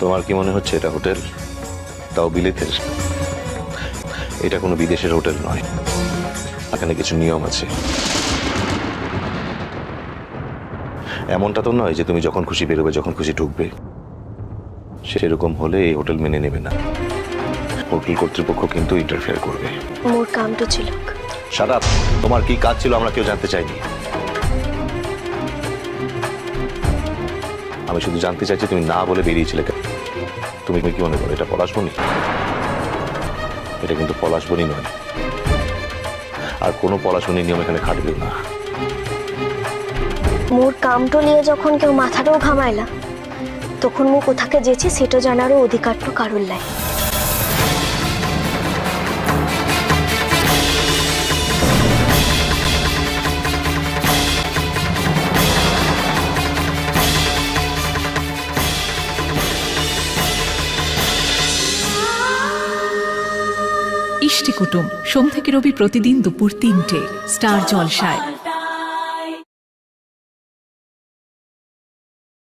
তোমার কি মনে হচ্ছে এটা হোটেল? তাও বিলেতের এটা কোনো বিদেশের হোটেল নয়। এখানে কিছু নিয়ম আছে। এমনটা তো নয় যে তুমি যখন খুশি বেরোবে যখন খুশি ঢুকবে। সেরকম হলে এই হোটেল মেনে নেবে না। হোটেল কর্তৃপক্ষ কিন্তু ইন্টারফেয়ার করবে। মোর কামটো ছিল। সাদা তোমার কি কাজ ছিল আমরা কেউ জানতে চাইনি। আমি শুধু জানতে চাইছি তুমি না বলে বেরিয়েছিলে কেন? তুমি কি মনে করো এটা পলাশবনি এটা কিন্তু পলাশবনি নয়। আর কোনো পলাশবনি নিয়ম এখানে খাটবেও না। মোর কামটো নিয়ে যখন কেউ মাথাটাও ঘামাইলা তখন মু কোথাকে যেছি সেটা জানারও অধিকারটা কারোর লাই ইষ্টি কুটুম। সোম থেকে রবি প্রতিদিন দুপুর তিনটে। স্টার জলসায়।